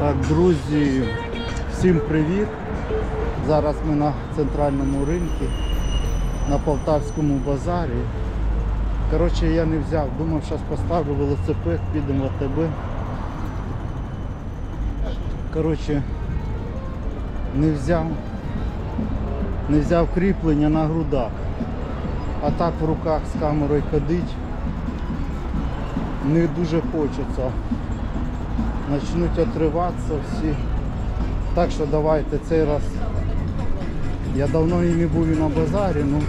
Так, друзі, всім привіт. Зараз ми на центральному ринку, на Полтавському базарі. Коротше, я не взяв, думав, зараз поставлю велосипед, підемо в АТБ. Коротше, не взяв, не взяв кріплення на грудах. А так в руках з камерою ходить. Не дуже хочеться. Начнуть отриватися всі. Так що давайте цей раз. Я давно і не був на базарі, ну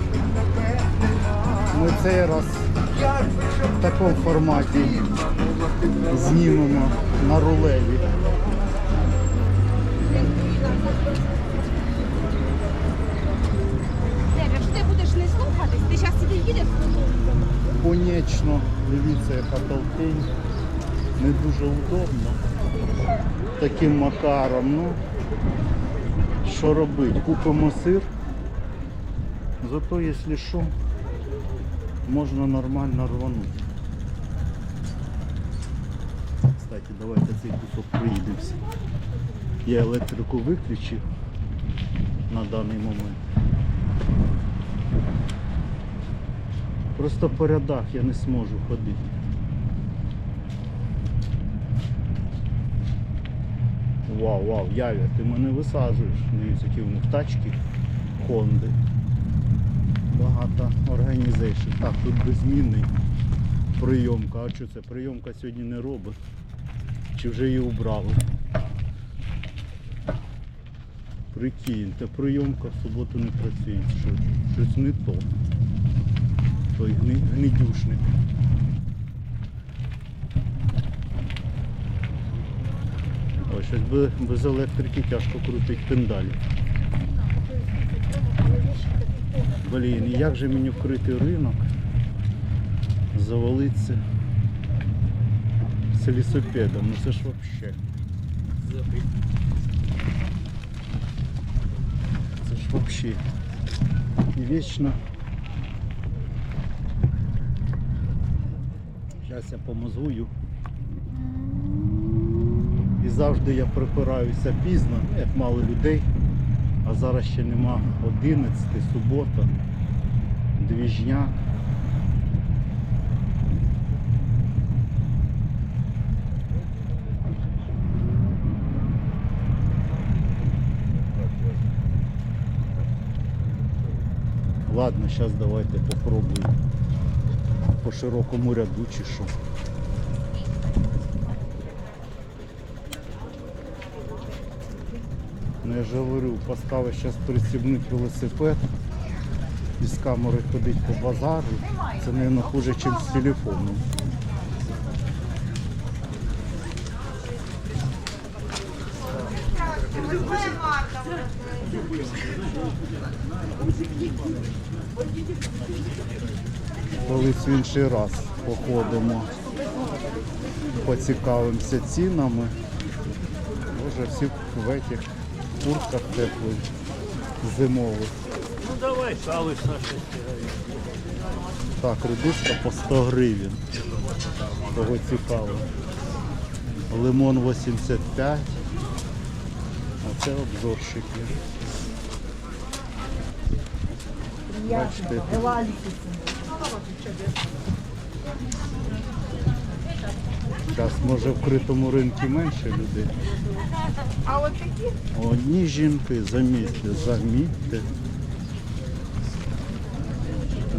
ми цей раз в такому форматі знімемо на рулеві. Лев, якщо ти будеш не слухатись, ти зараз сюди їдеш. Конечно, дивіться, яка толпень. Не дуже удобно. Таким макаром. Ну, що робити? Купимо сир. Зато, якщо що, можна нормально рванути. Кстати, давайте цей кусок проїдемося. Я електрику виключив на даний момент. Просто по рядах я не зможу ходити. Вау, вау, Явя, ти мене висаджуєш. Дивіться, які в них тачки, Хонди. Багато організацій. Так, тут безмінний прийомка. А що це? Прийомка сьогодні не робить. Чи вже її убрали? Прикиньте, прийомка в суботу не працює. Що, щось не то той гни, гнидюшник. Ой, щось без, без електрики тяжко крутить пендалі. Блін, і як же мені вкрити ринок? Завалиться з велосипедом, ну це ж вообще. Це ж вообще. І вічно Зараз я помозгую. Завжди я припираюся пізно, як мало людей. А зараз ще нема 11, субота, двіжняк. Ладно, зараз давайте попробуємо по широкому ряду чи Ну я ж говорю, поставив зараз пристібнути велосипед і з камерою ходити по базару. Це, мабуть, хуже, ніж з телефоном. Колись в інший раз походимо, поцікавимося цінами. Боже, всі в этих куртках теплих, зимових. Ну давай, сало Саша Так, редиска по 100 гривень. Кого цікаво. Лимон 85. Оце обзорщики. Бачите, Зараз може в критому ринку менше людей. А от такі? Одні жінки, замітьте, замітьте.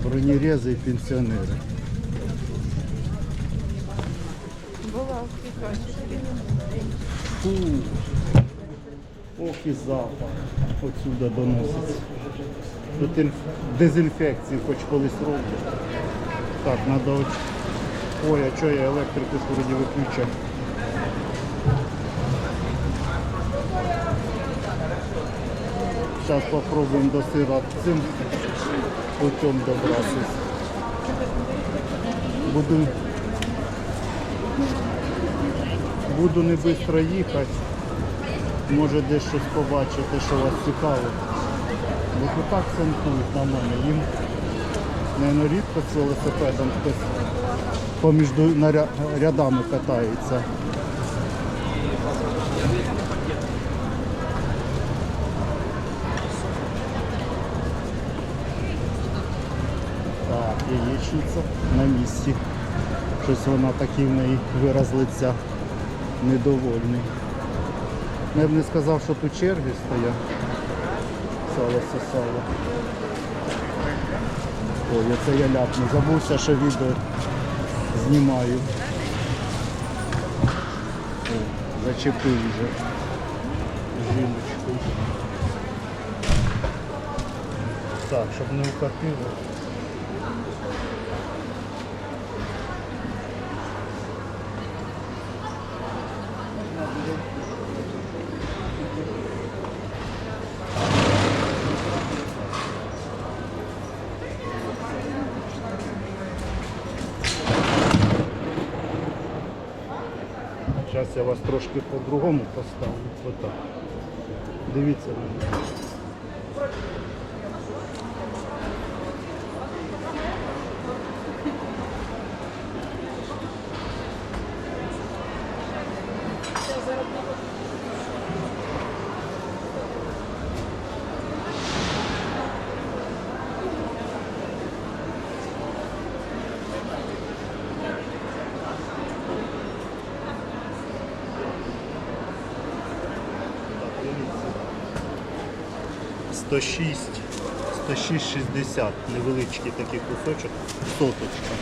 Бронерези і пенсіонери. Фу. Ох і запах отсюда доноситься. Тут інф... дезінфекції хоч колись роблять. Так, треба. Ой, а що я електрику ж вроді виключав? Сейчас попробуем до сыра цим путем добратися. Буду, буду не швидко їхати. Може десь щось побачити, що вас цікавить. Бо так центують на мене. Їм, мабуть, рідко з велосипедом хтось поміж рядами катається. Так, на місці. Щось вона такий в неї вираз лиця недовольний. Я б не сказав, що тут черги стоять. Сало це сало. Ой, це я ляпну. Забувся, що відео знімаю. О, зачепив вже жіночку. Так, щоб не укатило. Зараз я вас трошки по-другому поставлю. Отак. Дивіться на мене. Так, 106, 106,60, невеличкий такий кусочок, соточка.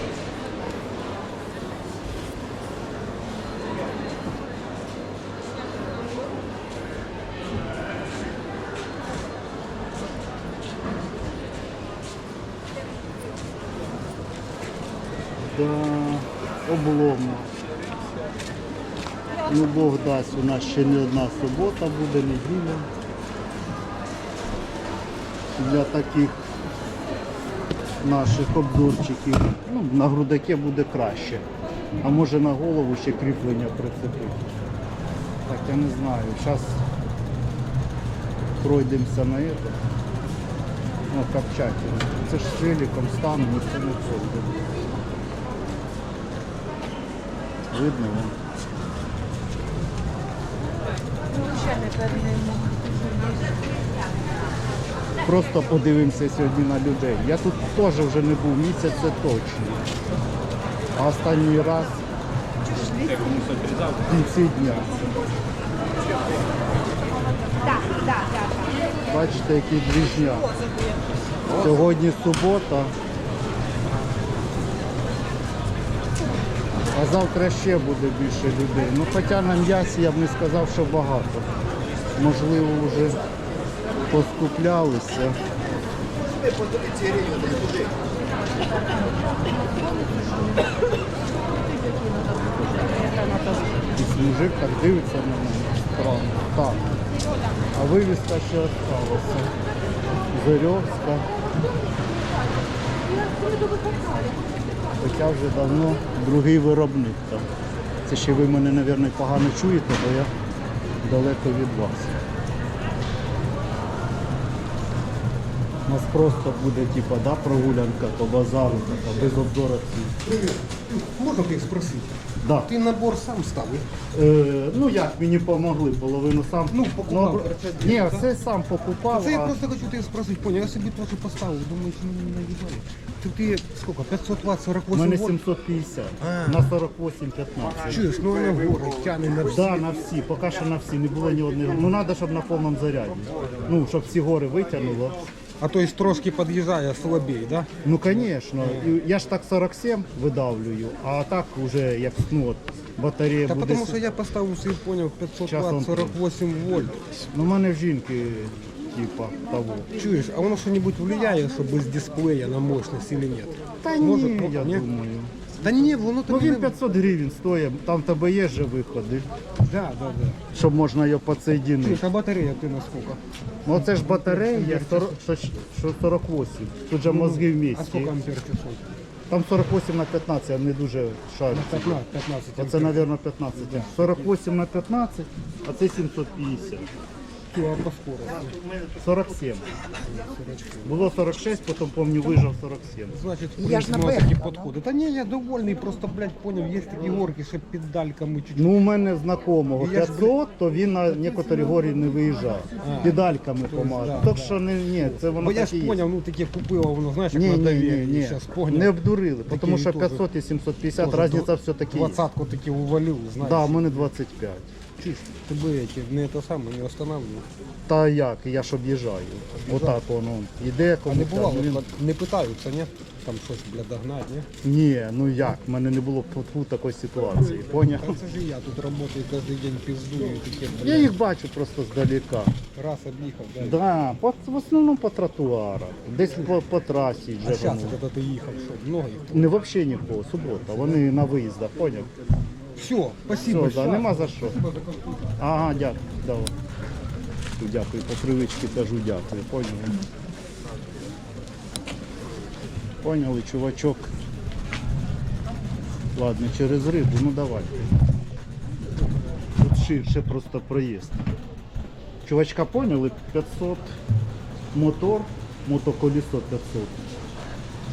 Да, обломно. Ну, Бог дасть, у нас ще не одна субота буде, неділя. Для таких наших обзорчиків. Ну, на грудаке буде краще. А може на голову ще кріплення прицепити. Так, я не знаю. Зараз пройдемося на это. Ну, копчатель. Це ж з великом стану, ніхто не пройде. Видно вам? Просто подивимося сьогодні на людей. Я тут теж вже не був місяць, це точно. А останній раз в кінці дня. Бачите, який двіжня. Сьогодні субота. А завтра ще буде більше людей. Ну хоча на м'ясі я б не сказав, що багато. Можливо, вже поскуплялися. Якийсь мужик так дивиться на мене. Странно. Так. А вивіска ще осталася. Зорьовська. Хоча вже давно другий виробник там. Це ще ви мене, мабуть, погано чуєте, бо я далеко від вас. У нас просто буде типа, да, прогулянка по базару, така, без обзору цін. Можна тебе спросити? Да. Ти набор сам ставив? Е, ну як мені допомогли, половину сам. Ну, покупав. обр- ні, все сам покупав. Це я а- просто хочу тебе спросити, понял, я собі теж поставив, думаю, чи мені не нав'язали. Ти, ти сколько, 500 Вт, У 48 мене вольт? 750 А. на 48 15. Чуєш, ну вона вгору тягне на всі. Да, на всі, поки що на всі, не було ні одного. Ну треба, щоб на повному заряді. Ну, щоб всі гори витягнуло. А то есть трошки подъезжая слабее, да? Ну, конечно. І Я ж так 47 видавлюю, а так уже як ну, от, батарея Та буде. потому що я поставив себе поняв, 500 Щас он Вт, 48 вольт. Ну, в мене в жінки, типа, того. Чуєш, а воно що-нибудь влияє, що без дисплея на мощність или нет? Та Може, ні, ну, я ні? думаю. Та ні, воно Ну тобі він не... 500 гривень стоїть, там в тебе є же виходи, Да, да, да. щоб можна його підсоєдинити. Чуєш, а батарея ти на сколько? Ну це ж батарея 40, що, що 48. Тут же мозги в А місті. сколько ампер часов? Там 48 на 15, я не дуже шарю. 15, 15 Оце, мабуть, 15. 48 на 15, а це 750. А по скорости? 47. Було 46, потім помню вижав 47. Значит, в Я ж на принципе, такі Бехта, підходи. Та ні, я довольний, просто, блядь, поняв, є такі горки, ще педальками чуть-чуть. Ну, у мене знакомого Я ж, 500, то він на некоторі горі не виїжджав. Педальками Тобто, помазав. да, Так да. що не, ні, це воно Бо я так ж є. поняв, ну таке купив, воно, знаєш, як Ні, на ні, довір'ї. ні, ні. Зараз поняв. Не обдурили, Такі тому що теж- 500 і 750, Тоже різниця до- все-таки є. Двадцатку таки увалив, знаєш. Да, у мене 25. Чисто. Тебе эти, не это саме, не останавливаю. Та як, я ж об'їжджаю. Отак воно. Іде А не комусь. бувало, там, він- не питаються, ні? Там щось, бля, догнать, ні? Ні, ну як, в мене не було фу такої ситуації, поняв? Це ж і я тут працюю кожен день піздую, таке, бля, Я їх бачу просто здалека. раз об'їхав, да. Да, по, в основному по тротуарах, десь по, по трасі А зараз, коли ти їхав, що, много їх? Не взагалі нікого, субота, вони на виїздах, поняв? Все, спасибо. Все, да, нема за що. Ага, дякую, давай. Дякую, по привичці кажу дякую, поняли? Поняли, чувачок. Ладно, через рибу, ну давай. Тут ширше просто проїзд. Чувачка поняли, 500 мотор, мотоколесо 500.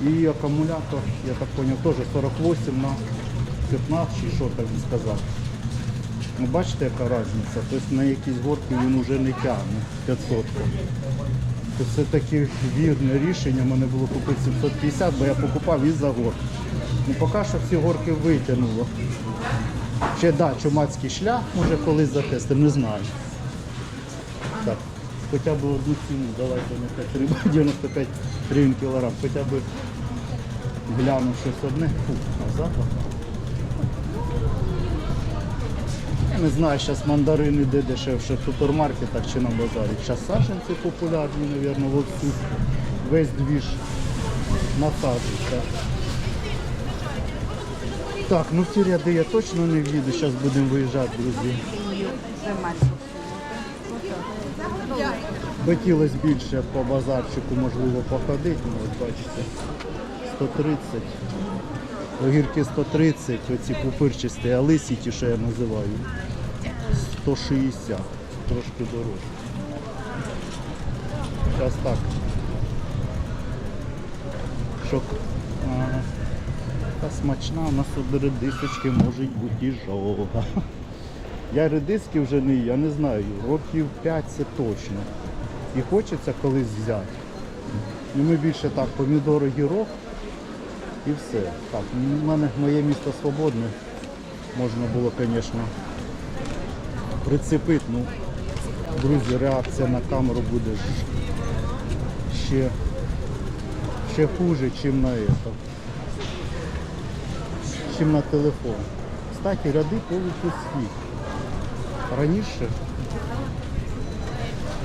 І акумулятор, я так поняв, теж 48 на 15, чи що так він сказав. Ну бачите, яка різниця. Тобто на якісь горки він вже не тягне 500. То це таке вірне рішення. Мене було купити 750, бо я покупав із-за гор. Ну поки що всі горки витягнуло. Ще да, чумацький шлях, може колись затестив, не знаю. Так, хоча б одну ціну, давайте нехай треба 95 гривень кілограм, хоча б гляну щось одне. Фу, а запах. Я не знаю, зараз мандарини де дешевше в супермаркетах чи на базарі. Зараз саженці популярні, мабуть, вовсю. Весь двіж насаджується. Так, ну в ці ряди я точно не в'їду, зараз будемо виїжджати, друзі. Хотілося більше по базарчику, можливо, походити, ну от бачите, 130. Огірки 130, оці пупирчасті, а лисі ті, що я називаю. 160, трошки дорожче. Зараз так. Що ага. та смачна, у нас тут редисочки можуть бути і. Я редиски вже не, я не знаю, років 5 це точно. І хочеться колись взяти. Ну, ми більше так, помідори, гірок і все. Так, у мене моє місто свободне. Можна було, звісно, прицепити. Ну, друзі, реакція на камеру буде ще, ще хуже, ніж на это. Чим на телефон. Кстати, ряди світ. Раніше,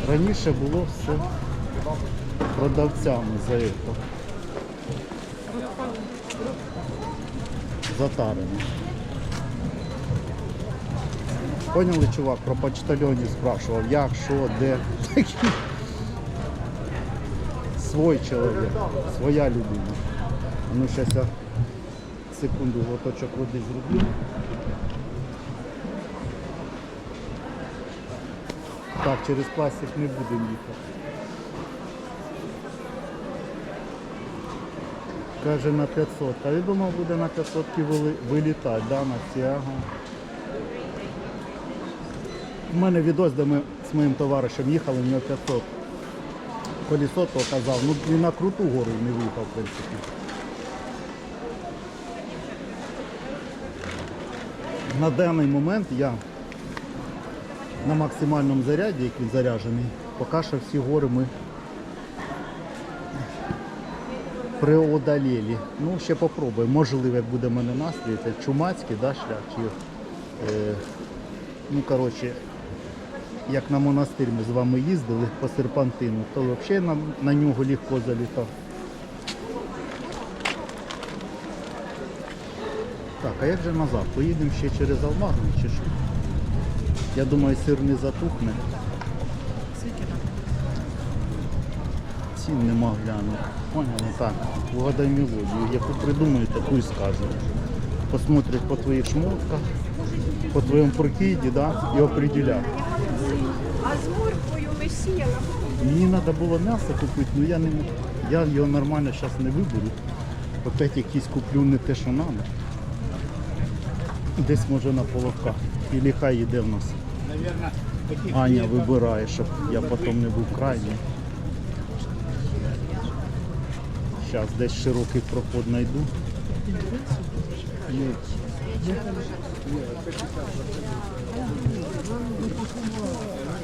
раніше було все продавцями за це. Затарено. Поняли, чувак, про почтальонів спрашивав, як, що, де. Свой чоловік, своя людина. Ну, зараз я секунду глоточок води зроблю. Так, через пластик не будемо їхати. Каже на 500. А я думав буде на 500 вили- вилітати, да, на ага. У мене відос, де ми з моїм товаришем їхали, у нього 500. Колесо то казав, ну і на круту гору не виїхав, в принципі. На даний момент я на максимальному заряді, як він заряджений, поки що всі гори ми преодолели. Ну, ще попробуємо. Можливо, буде в мене настрій, це чумацький да, шлях, чи, е, ну, коротше, як на монастир ми з вами їздили по серпантину, то взагалі на, на нього легко залітав. Так, а як же назад? Поїдемо ще через Алмазну чи що? Я думаю, сир не затухне. Цін нема гляну. Поняли? Так, угадай мелодію. Яку придумаю, таку і скажу. Посмотрять по твоїх шмотках, по твоєму прокиді, да, і определять. А з морквою би сіяла. Мені треба було м'ясо купити, але я не мог. Я його нормально зараз не виберу. Опять якийсь куплю не те, що треба. Десь може на половках. І хай йде в нас. Аня вибирає, щоб я потім не був крайній. Зараз десь широкий проход знайду.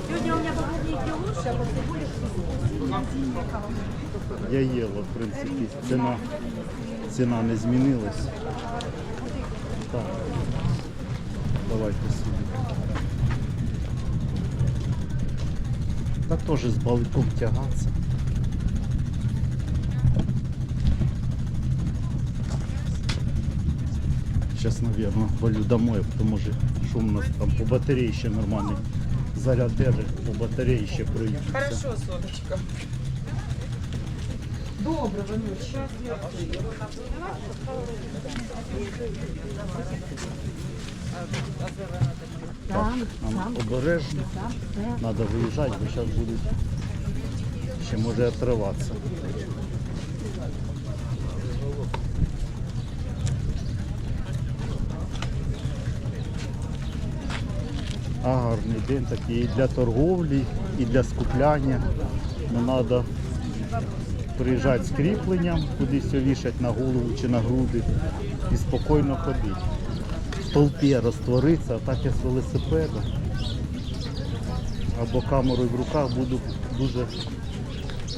Сьогодні у мене цибулі Я їла, в принципі, ціна, ціна не змінилась. Так, давайте сюди. Та теж з баликом тягатися. Сейчас, наверное, валю домой, потому что шум у нас там по батареї ще нормальний. Заряд держить, по батареї ще проїхався. Хорошо, сонечко. Добре, Ванюш. Так, нам обережно. Треба виїжджати, бо зараз будуть ще може отриватися. Гарний день такий і для торговлі, і для скупляння. Не треба приїжджати з кріпленням, кудись вішать на голову чи на груди і спокійно ходити в толпі розтворитися, а так я з велосипедом або камерою в руках буду дуже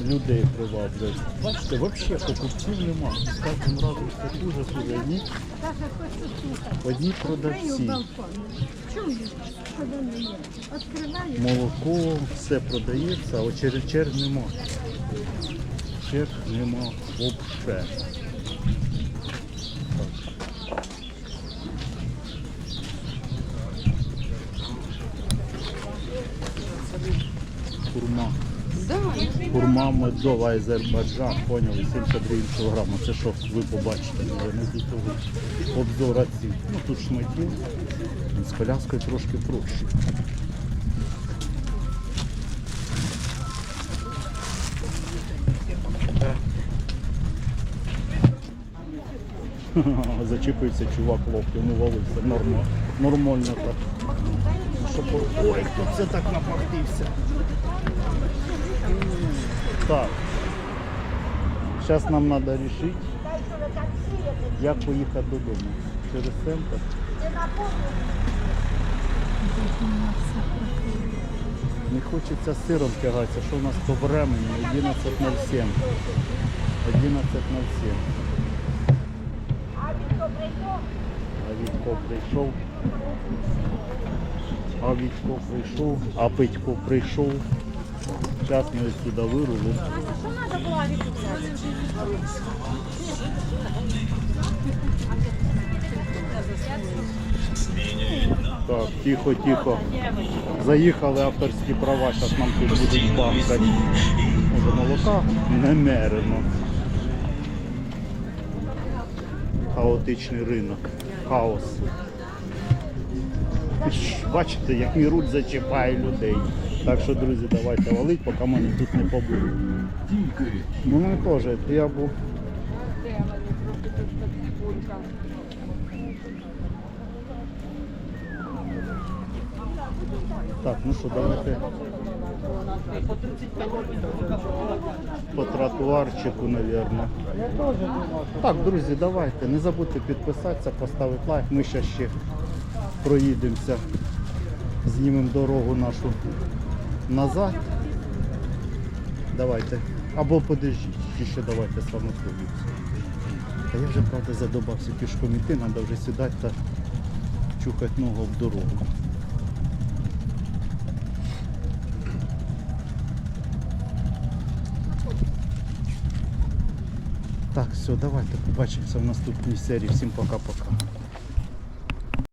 людей приваблювати. Бачите, взагалі покупців нема. З кожним разом все дуже хуже. Одні, одні продавці. Молоко, все продається, а черг, черг нема. Черг нема взагалі. Курма. Курма медова Азербайджан, поняли, 72 кілограма. Це що ви побачите, але не до того обзора цін. Ну тут шматів, з коляскою трошки проще. Зачепився чувак локтем, валився, норма, нормально так. Ой, хто це так напахтився. Так. Зараз нам треба вирішити, як поїхати додому. Через центр. Не хочеться сиром тягатися, що у нас по времени 11.07. 11.07. А Вітько прийшов. А Вітько прийшов, а Петько прийшов. Що треба було відкупляти? Так, тихо, тихо. Заїхали авторські права, зараз нам тут будуть бахкати. Може молока немерено. Хаотичний ринок. Хаос. Бачите, як мій руль зачіпає людей. Так що, друзі, давайте валить, поки мене тут не побудуть. Ну мене теж, я був. Так, ну що, давайте по тротуарчику, мабуть. Так, друзі, давайте. Не забудьте підписатися, поставити лайк. Ми ще ще проїдемося, знімемо дорогу нашу назад. Давайте. Або подождіть, ще давайте з вами сходимося. Та я вже правда задобався пішком іти, треба вже сідати та чухати ногу в дорогу. Так, все, давайте побачимося в наступній серії. Всім пока-пока.